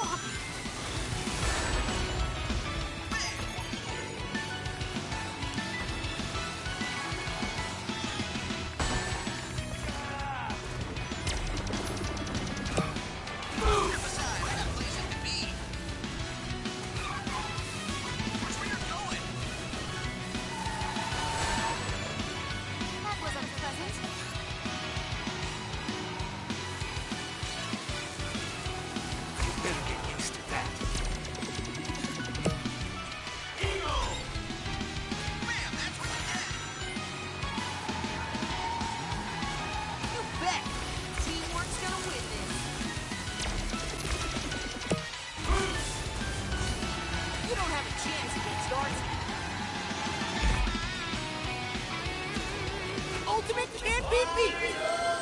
Oh. starts. Ultimate can't be beat!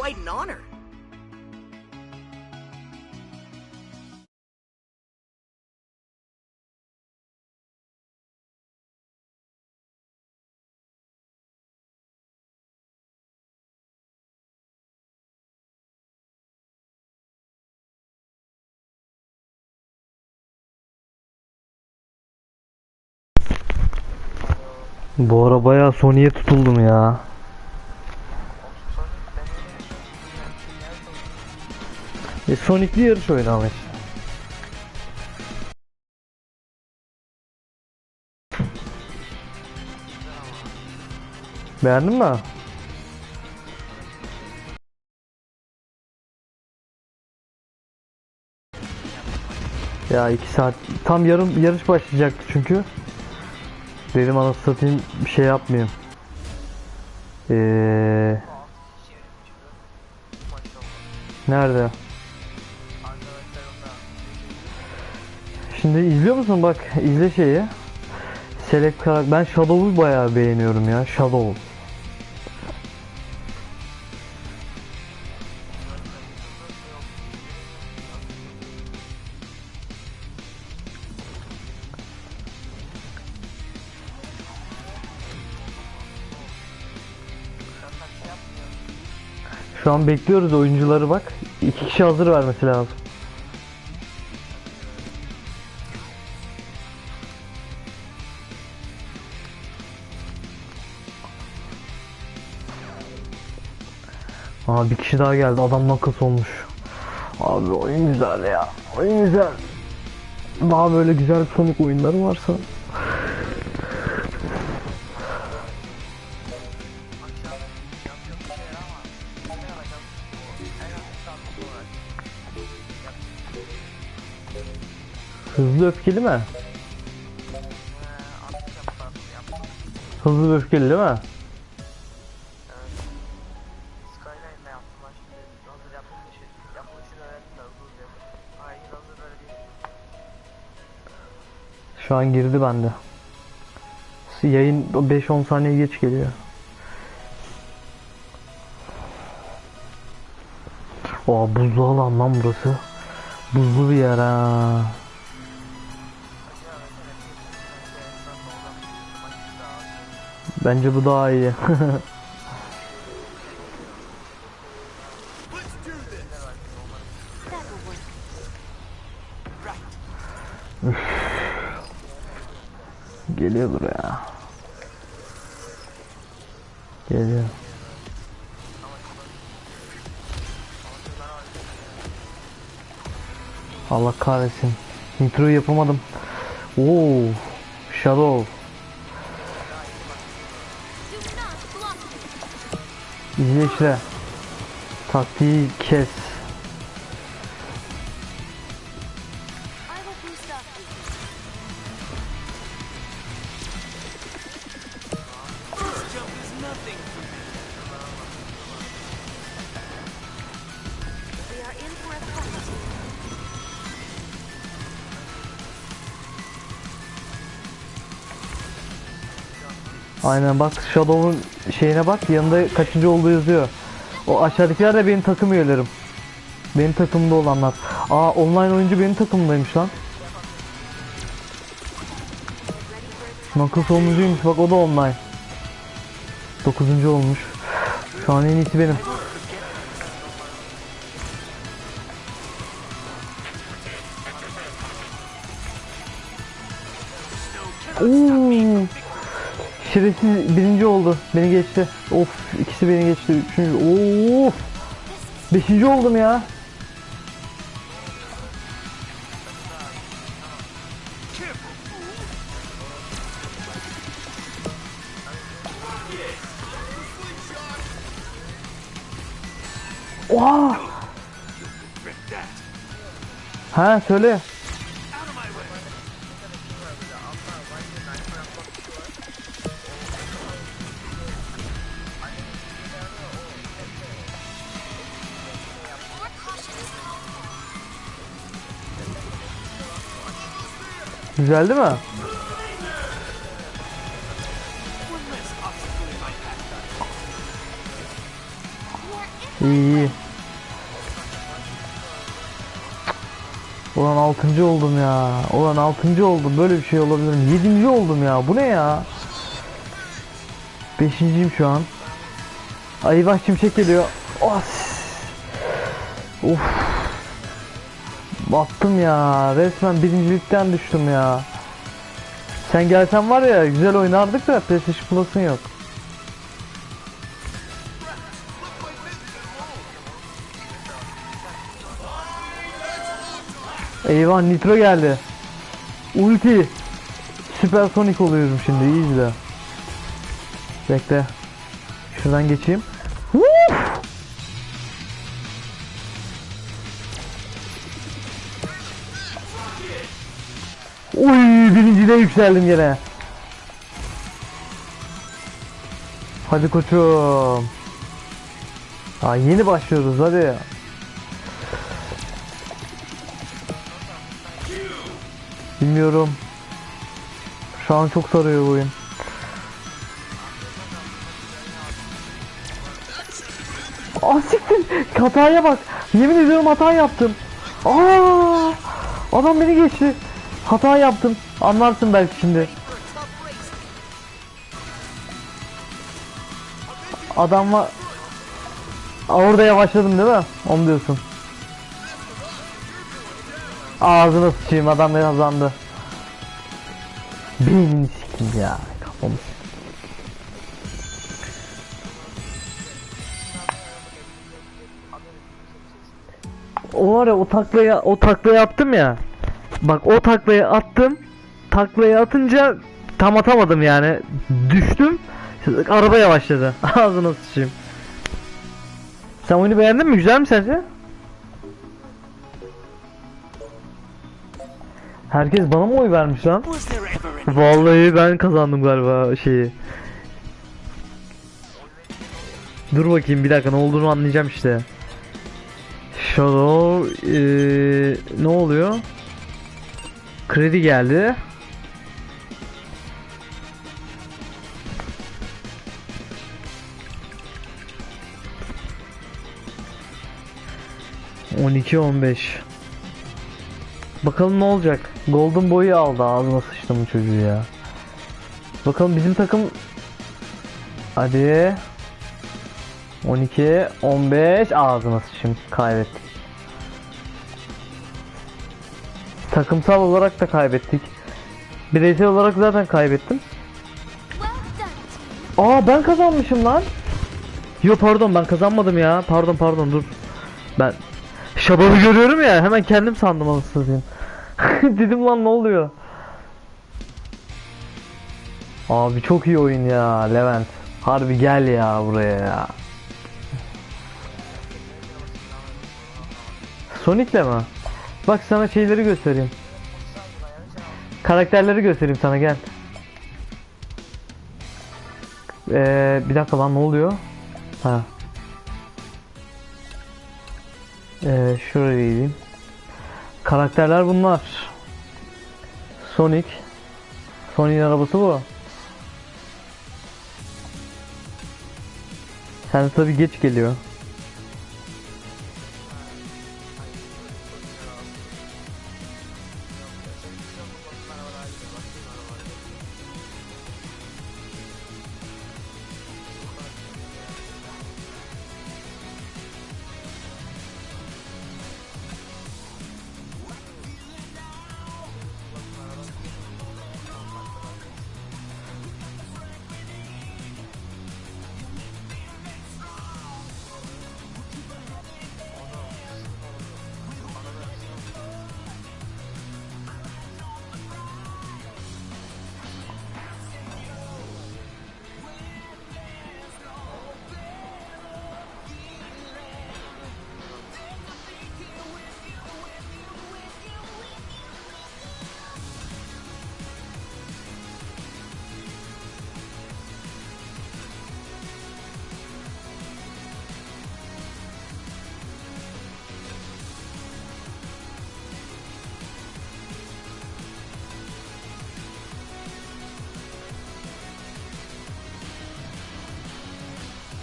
Quite an honor. Bu ara bayağı Sony'ye tutuldum ya. E Sonic'li yarış oyunu ama işte. Beğendin mi? Ya iki saat tam yarım yarış başlayacaktı çünkü. Dedim anasını satayım bir şey yapmayayım. Ee, nerede? Şimdi izliyor musun bak izle şeyi. Select karak ben Shadow'u bayağı beğeniyorum ya Shadow. Şu an bekliyoruz oyuncuları bak. İki kişi hazır vermesi lazım. Bir kişi daha geldi. Adam nakıs olmuş. Abi oyun güzel ya. Oyun güzel. Daha böyle güzel Sonic oyunları varsa. Hızlı öfkeli mi? Hızlı öfkeli değil mi? Şu an girdi bende. Yayın 5-10 saniye geç geliyor. Aa buzlu alan lan burası. Buzlu bir yer ha. Bence bu daha iyi. Geliyordur ya. Geliyor. Allah kahretsin. Nitro'yu yapamadım. Oo, Shadow. İzle işte. Taktiği kes. Aynen bak Shadow'un şeyine bak yanında kaçıncı olduğu yazıyor. O aşağıdakiler de benim takım üyelerim. Benim takımda olanlar. Aa online oyuncu benim takımdaymış lan. Knuckles sonuncuymuş bak o da online. Dokuzuncu olmuş. Şu an en iyisi benim. Şerefsiz birinci oldu. Beni geçti. Of ikisi beni geçti. Üçüncü. Of. Beşinci oldum ya. Oha. Ha söyle. Güzel değil mi? İyi. Ulan altıncı oldum ya. Ulan altıncı oldum. Böyle bir şey olabilir mi? Yedinci oldum ya. Bu ne ya? Beşinciyim şu an. Ay bak şimşek geliyor. Of. Of. Battım ya. Resmen birincilikten düştüm ya. Sen gelsen var ya güzel oynardık da PlayStation Plus'ın yok. Eyvah nitro geldi. Ulti. Süpersonik oluyorum şimdi iyi izle. Bekle. Şuradan geçeyim. Birinciliğe yükseldim gene. Hadi koçum. Aa, yeni başlıyoruz hadi. Bilmiyorum. Şu an çok sarıyor bu oyun. Siktir. Hataya bak. Yemin ediyorum hata yaptım. Aa! Adam beni geçti. Hata yaptım. Anlarsın belki şimdi. for a tough race. Adam var. Aa, Orada yavaşladım değil mi? Onu diyorsun. Ağzına sıçayım adam beni kazandı. Beynini sikeyim ya. Kafamı. O var ya o taklayı o taklayı attım ya. Bak o taklayı attım. Taklayı atınca tam atamadım yani. Düştüm. Araba yavaşladı. Ağzına sıçayım. Sen oyunu beğendin mi? Güzel mi sence? Herkes bana mı oy vermiş lan? Vallahi ben kazandım galiba şeyi. Dur bakayım bir dakika ne olduğunu anlayacağım işte. Shadow eee, ne oluyor? Kredi geldi. On iki on beş. Bakalım ne olacak. Golden Boy'u aldı ağzına sıçtı bu çocuğu ya. Bakalım bizim takım Hadi 12 15 ağzına sıçayım kaybettik. Takımsal olarak da kaybettik. Bireysel olarak zaten kaybettim. Aa ben kazanmışım lan. Yo pardon ben kazanmadım ya. Pardon pardon dur. Ben Şababı görüyorum ya hemen kendim sandım anasını satayım. Dedim lan ne oluyor? Abi çok iyi oyun ya Levent. Harbi gel ya buraya ya. Sonic'le mi? Bak sana şeyleri göstereyim. Karakterleri göstereyim sana gel. Ee, bir dakika lan ne oluyor? Ha. Ee, şuraya gideyim. Karakterler bunlar. Sonic. Sonic'in arabası bu. Sen tabi geç geliyor.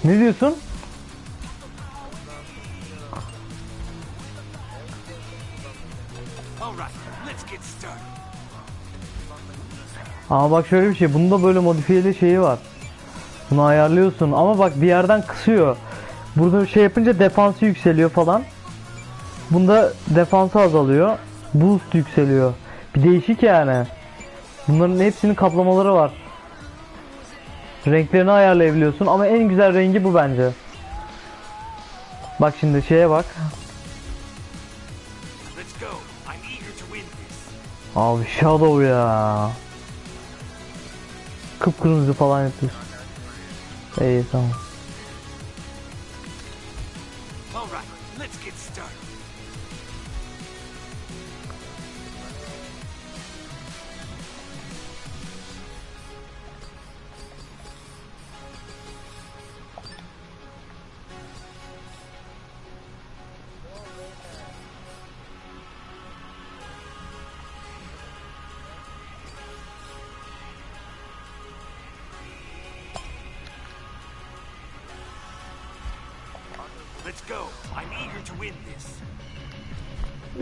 Ne diyorsun? Ama bak şöyle bir şey. Bunda böyle modifiyeli şeyi var. Bunu ayarlıyorsun ama bak bir yerden kısıyor. Burada şey yapınca defansı yükseliyor falan. Bunda defansı azalıyor. Boost yükseliyor. Bir değişik yani. Bunların hepsinin kaplamaları var. Renklerini ayarlayabiliyorsun ama en güzel rengi bu bence. Bak şimdi şeye bak. Abi Shadow ya. Kıpkırmızı falan yapıyorsun. İyi tamam.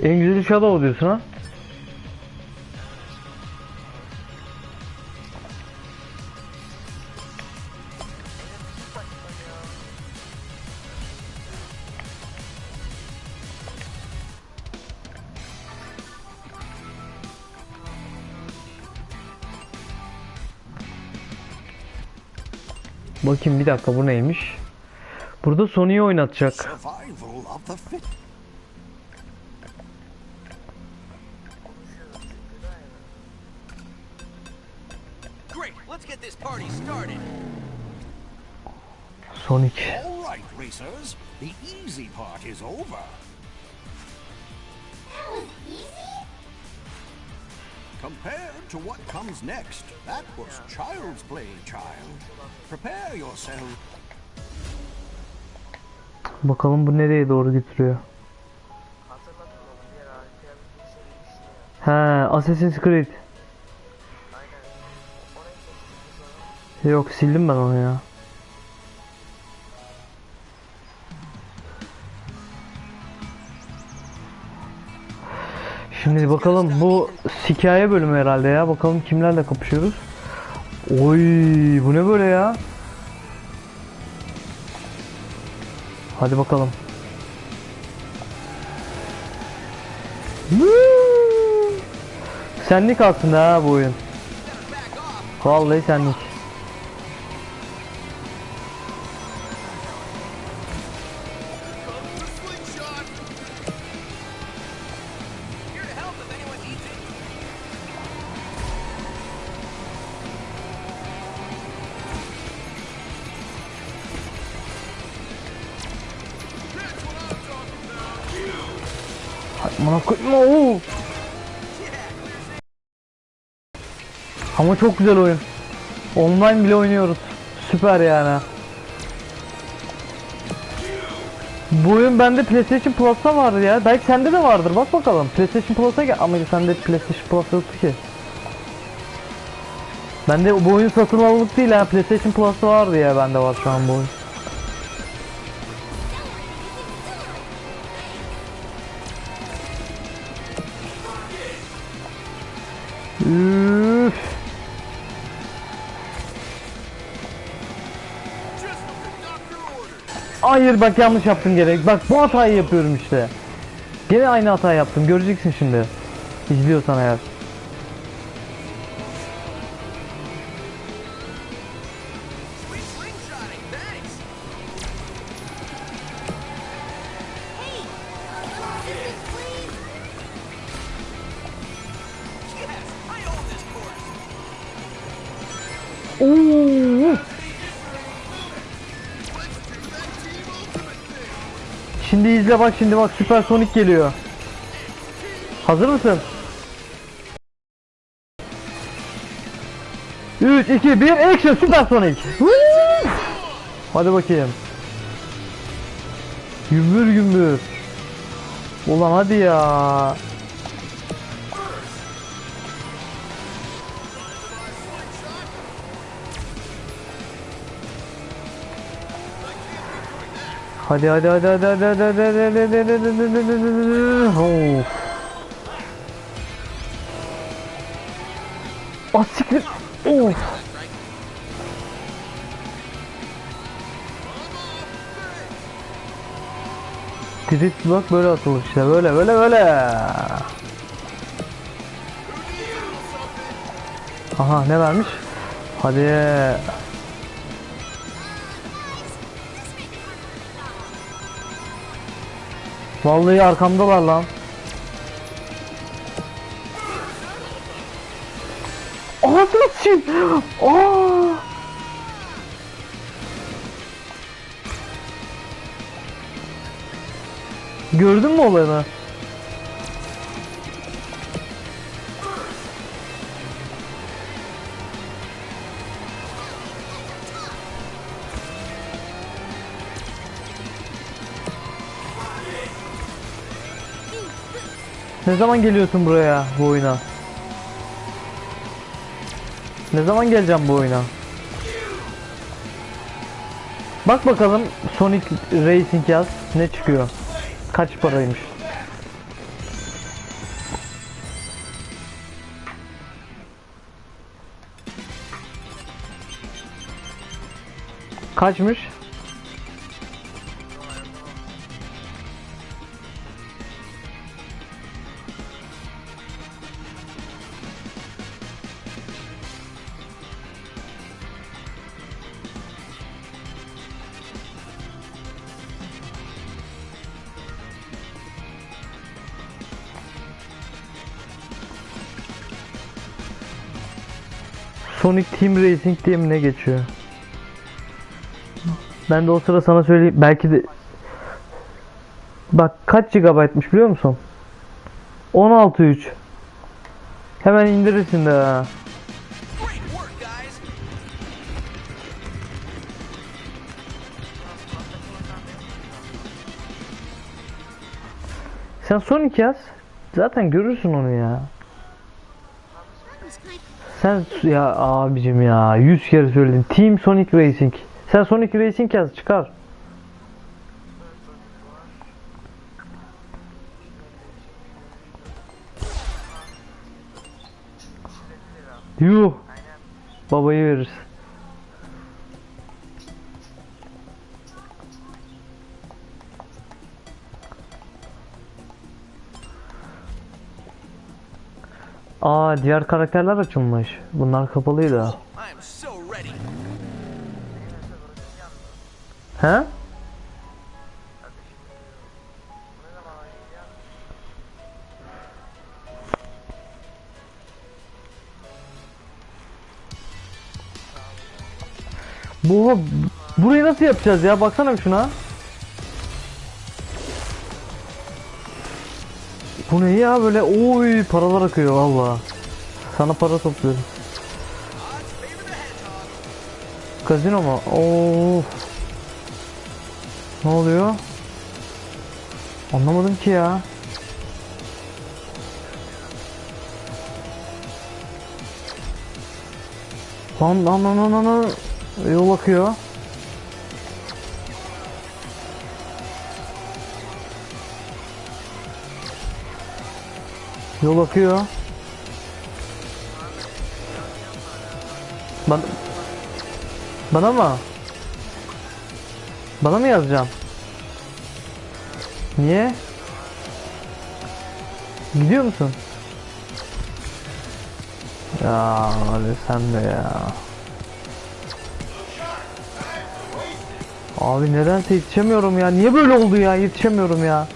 En güzeli Shadow diyorsun ha? Bakayım bir dakika bu neymiş? Burada Sony'yi oynatacak. Over. Compared to what comes next, that was child's play, child. Prepare yourself. Bakalım bu nereye doğru götürüyor. Bir şey. He, Assassin's Creed. Yok sildim ben onu ya. Şimdi bakalım bu hikaye bölümü herhalde ya. Bakalım kimlerle kapışıyoruz. Oy bu ne böyle ya? Hadi bakalım. Senlik aslında ha bu oyun. Vallahi senlik. Bana koyma. Ama çok güzel oyun. Online bile oynuyoruz. Süper yani. Bu oyun bende PlayStation Plus'ta vardı ya. Belki sende de vardır. Bak bakalım. PlayStation Plus'a gel. Ama sende PlayStation Plus yoktu ki. Bende bu oyun satın alınıp değil ha. PlayStation Plus'ta vardı ya. Bende var şu an bu oyun. Hayır bak yanlış yaptım gerek. Bak bu hatayı yapıyorum işte. Gene aynı hata yaptım. Göreceksin şimdi. İzliyorsan eğer. İzle bak şimdi bak Süper Sonic geliyor. Hazır mısın? 3 2 1 action Süper Sonic. Woo! Hadi bakayım. Gümbür gümbür. Ulan hadi ya. Hadi hadi hadi hadi hadi hadi hadi hadi hadi hadi hadi hadi hadi. Ah siktir. Of. Drift bak böyle atılır işte böyle böyle böyle. Aha ne vermiş? Hadi. Vallahi arkamdalar lan. Sıçayım. Aa! Gördün mü olayını? Ne zaman geliyorsun buraya bu oyuna? Ne zaman geleceğim bu oyuna? Bak bakalım Sonic Racing yaz ne çıkıyor? Kaç paraymış? Kaçmış? Sonic Team Racing diye mi ne geçiyor? Ben de o sıra sana söyleyeyim. Belki de Bak kaç GB'mış biliyor musun? 16.3 Hemen indirirsin de. ha. Sen Sonic yaz. Zaten görürsün onu ya. Sen ya abicim ya 100 kere söyledim. Team Sonic Racing. Sen Sonic Racing yaz çıkar. Yuh. Babayı veririz. Aa diğer karakterler açılmış. Bunlar kapalıydı. He? Bu burayı nasıl yapacağız ya? Baksana şuna. Bu ne ya böyle oy paralar akıyor valla. Sana para topluyorum. Kazino mu? Of. Ne oluyor? Anlamadım ki ya. Lan lan lan lan, lan. Yol akıyor. Yol akıyor. Ben... Bana mı? Bana mı yazacağım? Niye? Gidiyor musun? Ya hadi sen de ya. Abi nedense yetişemiyorum ya. Niye böyle oldu ya? Yetişemiyorum ya.